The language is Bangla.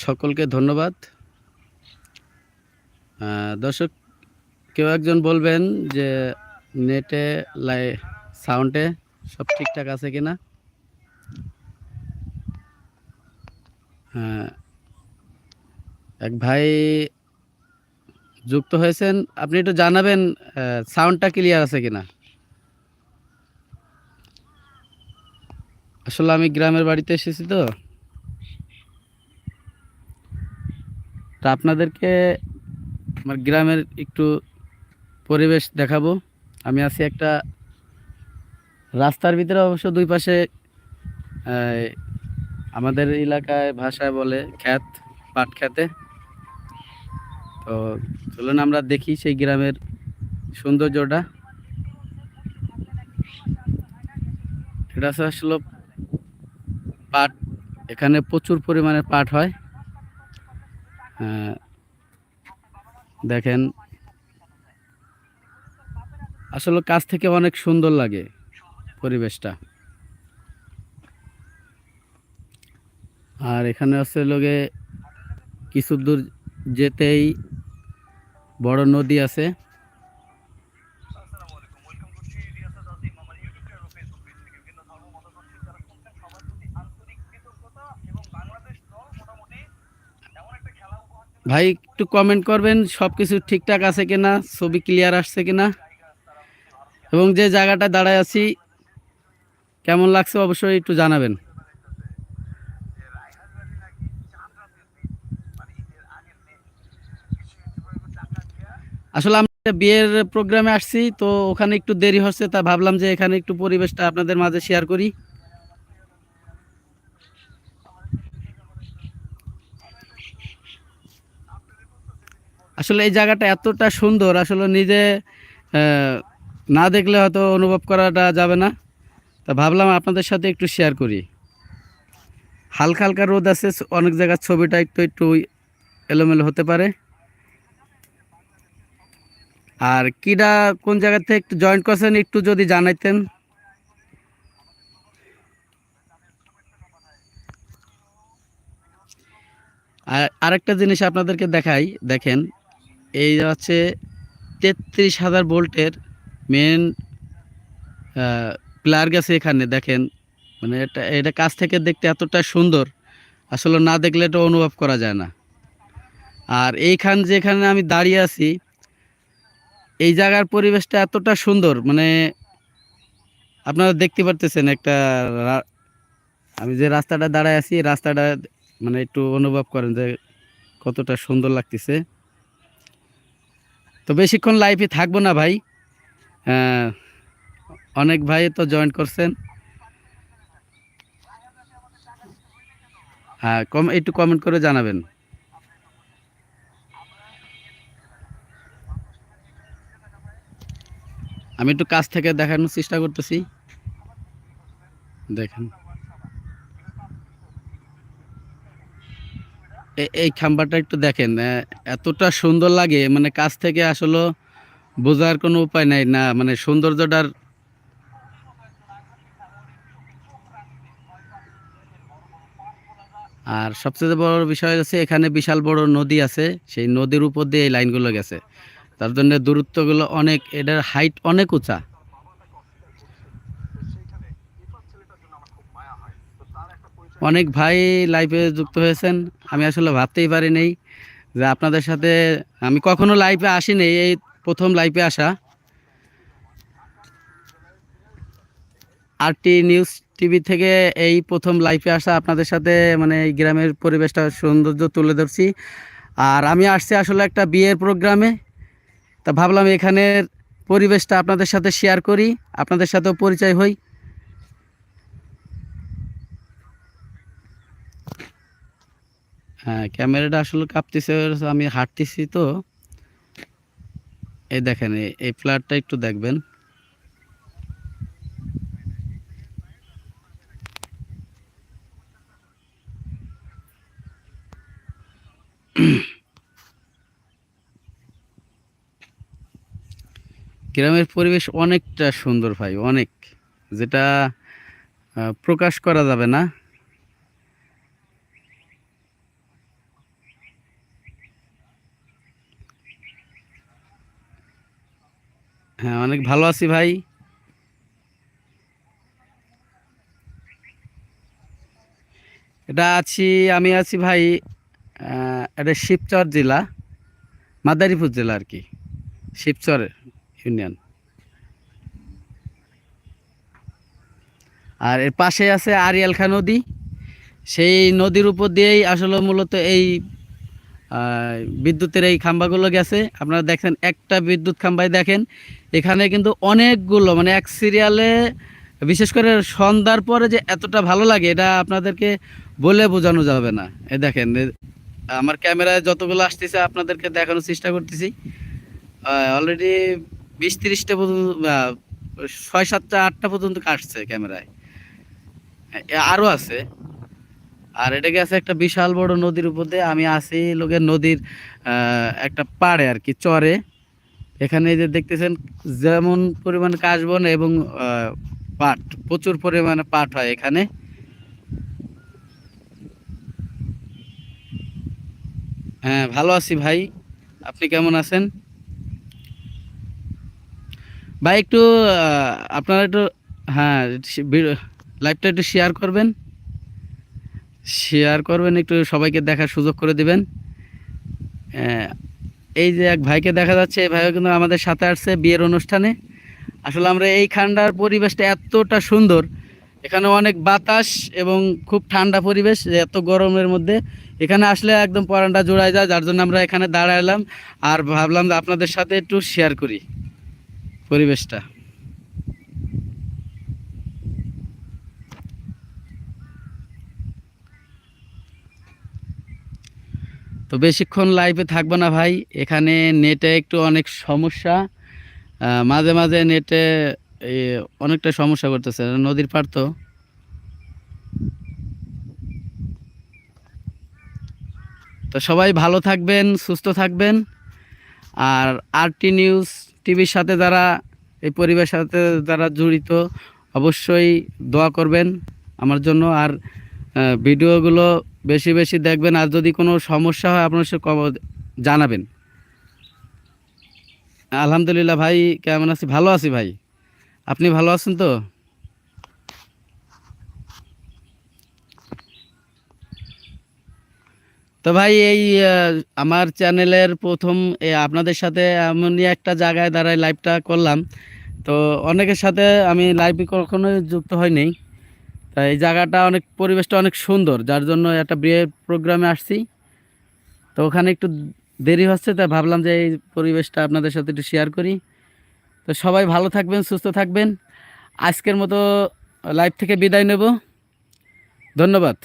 সকলকে ধন্যবাদ। দর্শক, কেউ একজন বলবেন যে নেটে লাই, সাউন্ডে সব ঠিকঠাক আছে কিনা? হ্যাঁ এক ভাই যুক্ত হয়েছেন, আপনি একটু জানাবেন সাউন্ডটা ক্লিয়ার আছে কিনা? আসলে আমি গ্রামের বাড়িতে এসেছি তো। তা আপনাদেরকে আমার গ্রামের একটু পরিবেশ দেখাবো। আমি আছি একটা রাস্তার ভিতরে, অবশ্য দুই পাশে আমাদের এলাকায় ভাষায় বলে খ্যাত, পাট খেতে তো চলুন আমরা দেখি সেই গ্রামের সৌন্দর্যটা। এটা আসলে পাট, এখানে প্রচুর পরিমাণে পাট হয়। দেখেন। আসলে কাছ থেকে অনেক সুন্দর লাগে পরিবেশটা। আর এখানে হচ্ছে লোকে কিছু দূর যেতেই বড় নদী আছে। ভাই, একটু কমেন্ট করবেন সব কিছু ঠিকঠাক আছে কিনা, ছবি ক্লিয়ার আসছে কিনা? এবং যে জায়গাটা দাঁড়ায় আছি, কেমন লাগছে অবশ্যই একটু জানাবেন। আসলে একটা বিয়ের প্রোগ্রামে আসছি, তো ওখানে একটু দেরি হচ্ছে, তা ভাবলাম যে এখানে একটু পরিবেশটা আপনাদের মাঝে শেয়ার করি। আসলে এই জায়গাটা এতটা সুন্দর, আসলে নিজে না দেখলে হয়তো অনুভব করাটা যাবে না। তা ভাবলাম আপনাদের সাথে একটু শেয়ার করি। হালকা হালকা রোদ আছে, অনেক জায়গার ছবিটা একটু একটু এলোমেলো হতে পারে। আর কিডা কোন জায়গা থেকে একটু জয়েন করছেন, একটু যদি জানাইতেন। আর আরেকটা জিনিস আপনাদেরকে দেখাই, দেখেন এই হচ্ছে তেত্রিশ হাজার ভোল্টের মেন প্লার গেছে এখানে, দেখেন। মানে এটা এটা কাছ থেকে দেখতে এতটা সুন্দর, আসলে না দেখলে এটা অনুভব করা যায় না। আর এইখান যেখানে আমি দাঁড়িয়ে আছি, এই জায়গার পরিবেশটা এতটা সুন্দর মানে আপনারা দেখতে পারতেছেন একটা আমি যে রাস্তাটা দাঁড়ায় আছি, রাস্তাটা মানে একটু অনুভব করেন যে কতটা সুন্দর লাগতেছে। তো বেশিক্ষণ লাইফে থাকব না ভাই। অনেক ভাই তো জয়েন করছেন। হ্যাঁ কম একটু কমেন্ট করে জানাবেন। আমি একটু কাছ থেকে দেখানোর চেষ্টা করতেছি। দেখেন। এই খাম্বাটা একটু দেখেন এতটা সুন্দর লাগে মানে কাছ থেকে আসলে বোঝার কোনো উপায় নাই, না মানে সৌন্দর্যটার আর সবচেয়ে বড় বিষয় হচ্ছে, এখানে বিশাল বড় নদী আছে, সেই নদীর উপর দিয়ে এই লাইনগুলো গেছে। তার জন্য দূরত্বগুলো অনেক, এটার হাইট অনেক উঁচা। অনেক ভাই লাইভে যুক্ত হয়েছেন। আমি আসলে ভাবতেই পারি নাই যে আপনাদের সাথে আমি কখনো লাইভে আসিনি, এই প্রথম লাইভে আসা। আরটি নিউজ টিভি থেকে এই প্রথম লাইভে আসা আপনাদের সাথে মানে এই গ্রামের পরিবেশটা, সৌন্দর্য তুলে ধরছি। আর আমি আসছি আসলে একটা বিয়ের প্রোগ্রামে তা ভাবলাম এখানের পরিবেশটা আপনাদের সাথে শেয়ার করি, আপনাদের সাথেও পরিচয় হই। হ্যাঁ ক্যামেরাটা আসলে কাঁপতেছে, আমি হাঁটতেছি তো। এই দেখেন, এই- ফ্ল্যাটটা একটু দেখবেন। গ্রামের পরিবেশ অনেকটা সুন্দর ভাই, অনেক। যেটা প্রকাশ করা যাবে না। হ্যাঁ অনেক ভালো আছি ভাই। এটা আছি, আমি আছি ভাই এটা শিবচর জেলা, মাদারীপুর জেলা আর কি শিবচর ইউনিয়ন। আর এর পাশে আছে আরিয়ালখা নদী, সেই নদীর উপর দিয়েই আসলে মূলত এই বিদ্যুতের এই খাম্বাগুলো গেছে। আপনারা দেখেন, একটা বিদ্যুৎ খাম্বায় দেখেন, এখানে কিন্তু অনেকগুলো মানে এক সিরিয়ালে বিশেষ করে সন্ধ্যার পরে যে এতটা ভালো লাগে, এটা আপনাদেরকে বলে বোঝানো যাবে না। এ দেখেন আমার ক্যামেরায় যতগুলো আসতেছে, আপনাদেরকে দেখানোর চেষ্টা করতেছি। অলরেডি বিশ তিরিশটা পর্যন্ত ছয় সাতটা, আটটা পর্যন্ত কাটছে ক্যামেরায়। আরও আছে। আর এটা গেছে একটা বিশাল বড় নদীর উপর দিয়ে? আমি আছি লোকের নদীর একটা পাড়ে আর কি, চরে। এখানে যে দেখতেছেন, যেমন পরিমাণ কাশবন এবং পাট, প্রচুর পরিমাণে পাট হয় এখানে। হ্যাঁ ভালো আছি ভাই। আপনি কেমন আছেন? ভাই, একটু আপনারা একটু হ্যাঁ লাইভটা একটু শেয়ার করবেন। শেয়ার করবেন, একটু সবাইকে দেখার সুযোগ করে দিবেন। এই যে এক ভাইকে দেখা যাচ্ছে, এই ভাইও কিন্তু আমাদের সাথে আসছে বিয়ের অনুষ্ঠানে। আসলে আমরা এই খান্ডার পরিবেশটা এতটা সুন্দর। এখানে অনেক বাতাস এবং খুব ঠান্ডা পরিবেশ এত গরমের মধ্যে। এখানে আসলে একদম পরানটা জোড়ায় যায়, যার জন্য আমরা এখানে দাঁড়ালাম আর ভাবলাম আপনাদের সাথে একটু শেয়ার করি পরিবেশটা। তো বেশিক্ষণ লাইভে থাকব না ভাই। এখানে নেটে একটু অনেক সমস্যা। মাঝে মাঝে নেটে অনেকটা সমস্যা করতেছে। নদীর পার তো। তো সবাই ভালো থাকবেন, সুস্থ থাকবেন। আর আরটি নিউজ টিভির সাথে যারা, এই পরিবেশের সাথে যারা জড়িত, অবশ্যই দোয়া করবেন। আমার জন্য আর ভিডিওগুলো বেশি বেশি দেখবেন আর যদি কোনো সমস্যা হয় আপনার সে জানাবেন। আলহামদুলিল্লাহ ভাই, কেমন আছি? ভালো আছি ভাই। আপনি ভালো আছেন তো? তো ভাই, এই আমার চ্যানেলের প্রথম আপনাদের সাথে এমনই একটা জায়গায় দাঁড়ায় লাইভটা করলাম। তো অনেকের সাথে আমি লাইভে কখনোই যুক্ত হয়নি তা এই জায়গাটা অনেক, পরিবেশটা অনেক সুন্দর, যার জন্য একটা বিয়ে প্রোগ্রামে আসছি। তো ওখানে একটু দেরি হচ্ছে, তাই ভাবলাম যে এই পরিবেশটা আপনাদের সাথে একটু শেয়ার করি। তো সবাই ভালো থাকবেন, সুস্থ থাকবেন। আজকের মতো লাইভ থেকে বিদায় নেব। ধন্যবাদ।